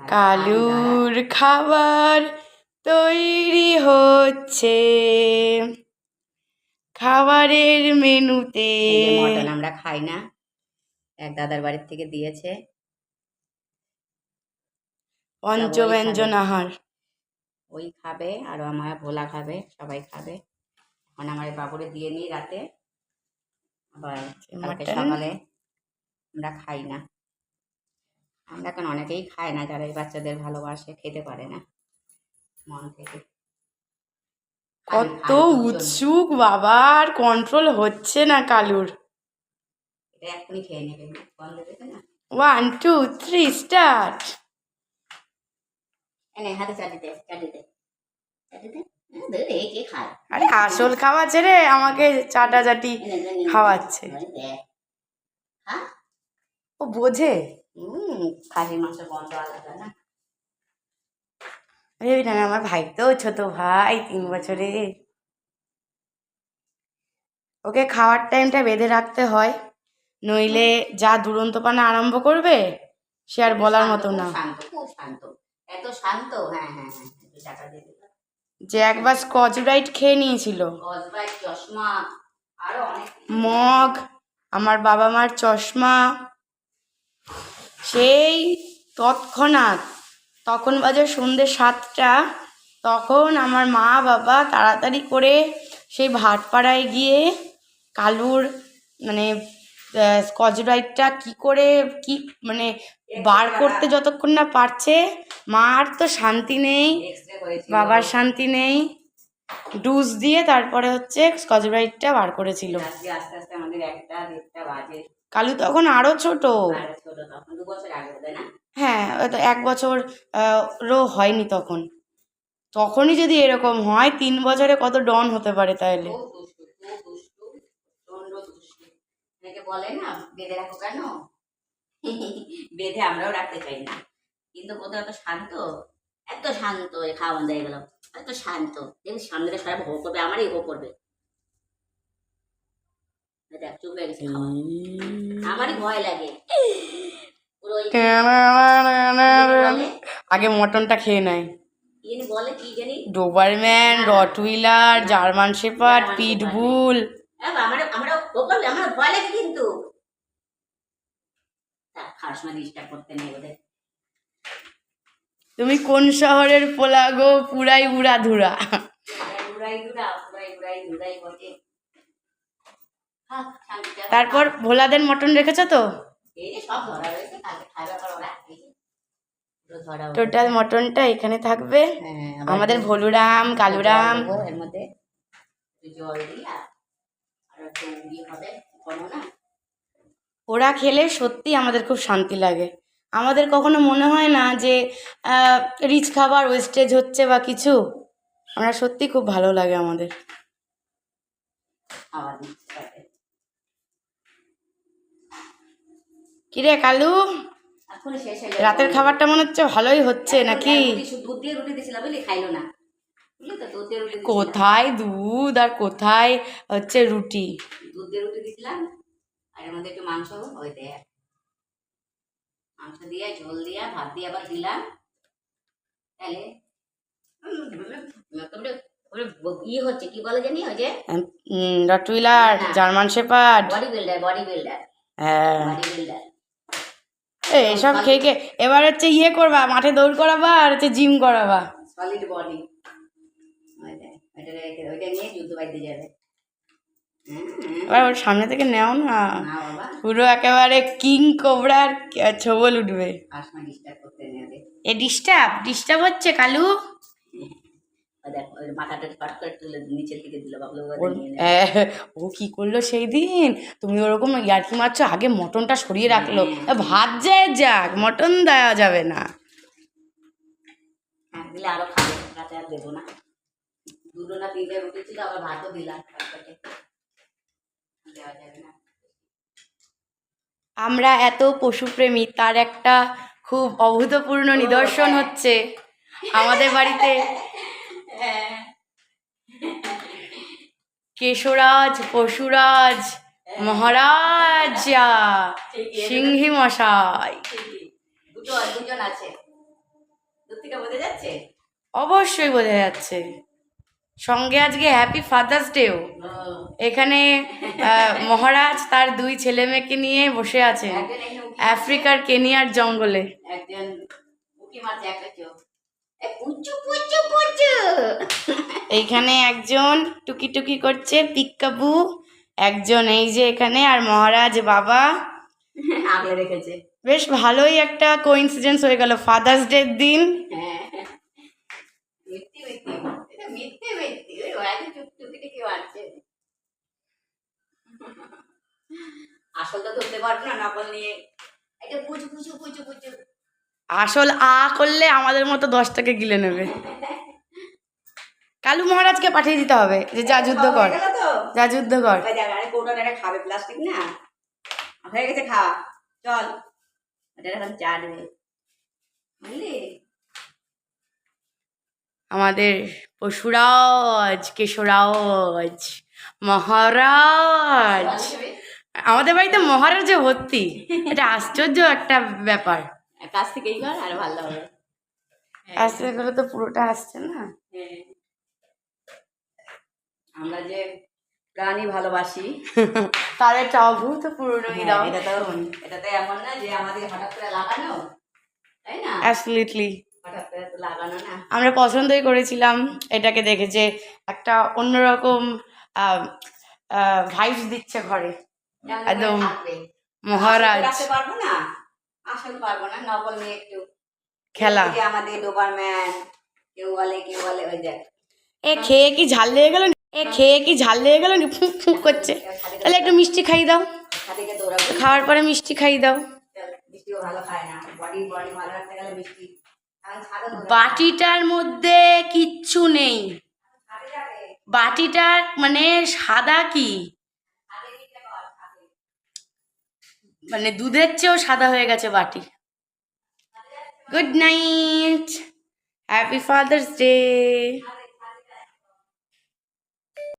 কালুর খাবার তৈরি হচ্ছে। খাবারের মেনুতে মটন আমরা খাই না এক দাদার বাড়ির থেকে দিয়েছে। পঞ্চব্যঞ্জন আহার। ওই খাবে আর আমার ভোলা খাবে সবাই খাবে। এখন আমার বাবুরে দিয়ে নিই রাতে। আবার সকালে আমরা খাই না। আমরা এখন অনেকেই খায় না যারা এই বাচ্চাদের ভালোবাসে খেতে পারে না। মন থেকে। কত উৎসুক বাবার কন্ট্রোল হচ্ছে না কালুর। এটা এক্ষুনি খেয়ে নেবে। বন্ধ দেবে না? ওয়ান টু থ্রি স্টার্ট এনে হাতে চাটি দে চাটি দে। চাটি আরে আসল খাওয়া ছেড়ে আমাকে এনে দে। খাওয়াচ্ছে। ও বোঝে। খাসির আলাদা না? আমার ভাই তো ছোট ভাই তিন বছরে। ওকে খাওয়ার টাইমটা বেঁধে রাখতে হয় নইলে যা দুরন্তপানা আরম্ভ করবে সে আর বলার মতো না। হ্যাঁ হ্যাঁ হ্যাঁ যে একবার স্কচ ব্রাইট খেয়ে নিয়েছিল। মগ আমার বাবা মার চশমা সেই তৎক্ষণাৎ তখন বাজে সন্ধ্যে সাতটা তখন আমার মা বাবা তাড়াতাড়ি করে সেই ভাটপাড়ায় গিয়ে কালুর মানে স্কচ ব্রাইটটা কী করে কি মানে বার করতে যতক্ষণ না পারছে মার তো শান্তি নেই বাবার শান্তি নেই ডুজ দিয়ে তারপরে হচ্ছে স্কচ ব্রাইটটা বার করেছিল। আস্তে আস্তে আমাদের একটা দেড়টা বাজে। কালু তখন আর ছোট। তখন দু বছর আগে না? হ্যাঁ হয়তো এক বছর রো হয়নি তখন। তখনই যদি এরকম হয় তিন বছরে কত ডন হতে পারে তাহলে বলে না বেঁধে রাখো কেন? বেঁধে আমরাও রাখতে চাই না। কিন্তু কোথাও এত শান্ত? এত শান্ত খাওয়া বন্ধ হয়ে গেল। এত শান্ত। দেখবি সামনে সবাই ভোগ করবে আমারই ভোগ করবে। দেখ চুপ হয়ে গেছে আমারই ভয় লাগে পুরো ওই কি বলে? আগে মটনটা খেয়ে নেয় doberman rottweiler German shepherd pitbull কিন্তু তুমি কোন শহরের পোলাগো পুরাই উড়া উড়াই উড়াই উড়াই বটে থাক, শান্তিতে থাক। তারপর ভোলাদের মটন রেখেছো তো। টোটাল মটনটা এখানে থাকবে। হ্যাঁ, আমাদের ভলুরাম কালুরাম। এর মধ্যে জল দিয়া আর একটু হবে না? ওরা খেলে সত্যি আমাদের খুব শান্তি লাগে। আমাদের কখনো মনে হয় না যে রিচ খাবার ওয়েস্টেজ হচ্ছে বা কিছু। আমরা সত্যি খুব ভালো লাগে আমাদের খাওয়া দিচ্ছে তাতে। কিরে কালু। রাতের খাবারটা মনে হচ্ছে ভালোই হচ্ছে নাকি? দুধ দিয়ে রুটি দিয়েছিলাম বুঝলি? খাইলো না। কোথায় দুধ আর কোথায় হচ্ছে রুটি? দুধ দিয়ে রুটি দিয়েছিলাম। আর এর মধ্যে একটু মাংস ওই দেয় মাংস দিয়ে ঝোল দিয়ে ভাত দিয়ে আবার দিলাম। তাহলে ইয়ে হচ্ছে কি বলে জানি ওই যে? Rottweiler German shepherd. Body builder body builder. হ্যাঁ। Body builder. এসব খেয়ে খেয়ে এবার হচ্ছে ইয়ে করবা মাঠে দৌড় করাবা আর হচ্ছে জিম করাবা। Solid body. এবার ওর সামনে থেকে নেও না। পুরো একেবারে কিং কোবরার ছবল উঠবে। এ ডিস্টার্ব ডিস্টার্ব হচ্ছে কালু। মাথাটা পাট করে তুলে নিচের দিকে দিল বাবলু ওর- নিয়ে নেবে এ, ও কি করল সেই দিন? তুমি ওরকম ইয়ার্কি মারছো আগে মটনটা সরিয়ে রাখল। ভাত যায় যাক মটন দেওয়া যাবে না। হ্যাঁ দিলে আরও খাবে রাতে আর দেবো না। দুটো না তিনটে রুটি ছিল আবার ভাতও দিলাম। দেওয়া যাবে না। আমরা এত পশুপ্রেমী তার একটা খুব অভূতপূর্ণ নিদর্শন হচ্ছে আমাদের বাড়িতে। হ্যাঁ কেশরাজ পশুরাজ মহারাজা সিংহি মশাই। দুটো দুজন আছে। থেকে বোঝা যাচ্ছে? অবশ্যই বোঝা যাচ্ছে। সঙ্গে আজকে হ্যাপি ফাদার্স ডেও এখানে মহারাজ তার দুই ছেলে মেয়েকে নিয়ে বসে আছেন। আফ্রিকার কেনিয়ার জঙ্গলে। একজন এইখানে একজন টুকি টুকি করছে পিকাবু একজন এই যে এখানে আর মহারাজ বাবা। আগলে রেখেছে। বেশ ভালোই একটা কোইন্সিডেন্স হয়ে গেল ফাদার্স ডের দিন। হ্যাঁ। ধরতে পারব না নকল নিয়ে। এটা আসল আ করলে আমাদের মতো দশটাকে গিলে নেবে। কালু মহারাজকে পাঠিয়ে দিতে হবে যে যা যুদ্ধ কর হয়ে গেল তো। যা যুদ্ধ কর। খাবে প্লাস্টিক না। হয়ে গেছে খাওয়া। চল। এটা এখন বুঝলি? আমাদের পশুরাজ কেশরাজ মহারাজ। আমাদের বাড়িতে মহারাজে ভর্তি এটা আশ্চর্য একটা ব্যাপার। কাছ থেকেই কর আর ভালো হবে। আসতে গেলে তো পুরোটা আসছে না। হ্যাঁ। আমরা যে প্রাণী ভালোবাসি। তার একটা অভূতপূর্ণ হ্যাঁ, বিরাম এটা তো এটা তো এমন না যে আমাদের হঠাৎ করে লাগানো তাই না? না। আমরা পছন্দই করেছিলাম এটাকে দেখে যে একটা অন্যরকম ভাইবস দিচ্ছে ঘরে। একদম মহারাজ। পারব না? আসল পারব না নকল নিয়ে একটু খেলা। আমাদের ডোবারম্যান কেউ বলে কেউ বলে ওই দেখ। এ খেয়ে কি ঝাল লেগে গেল? এ খেয়ে কি ঝাল লেগে গেল ফুঁক ফুঁক করছে। তাহলে একটু মিষ্টি খাই দাও। খাওয়ার পরে মিষ্টি খাই দাও। না। বাটিটার মধ্যে কিচ্ছু নেই। বাটিটা মানে সাদা কি? মানে দুধের চেয়েও সাদা হয়ে গেছে বাটি। Good night. Happy father's day.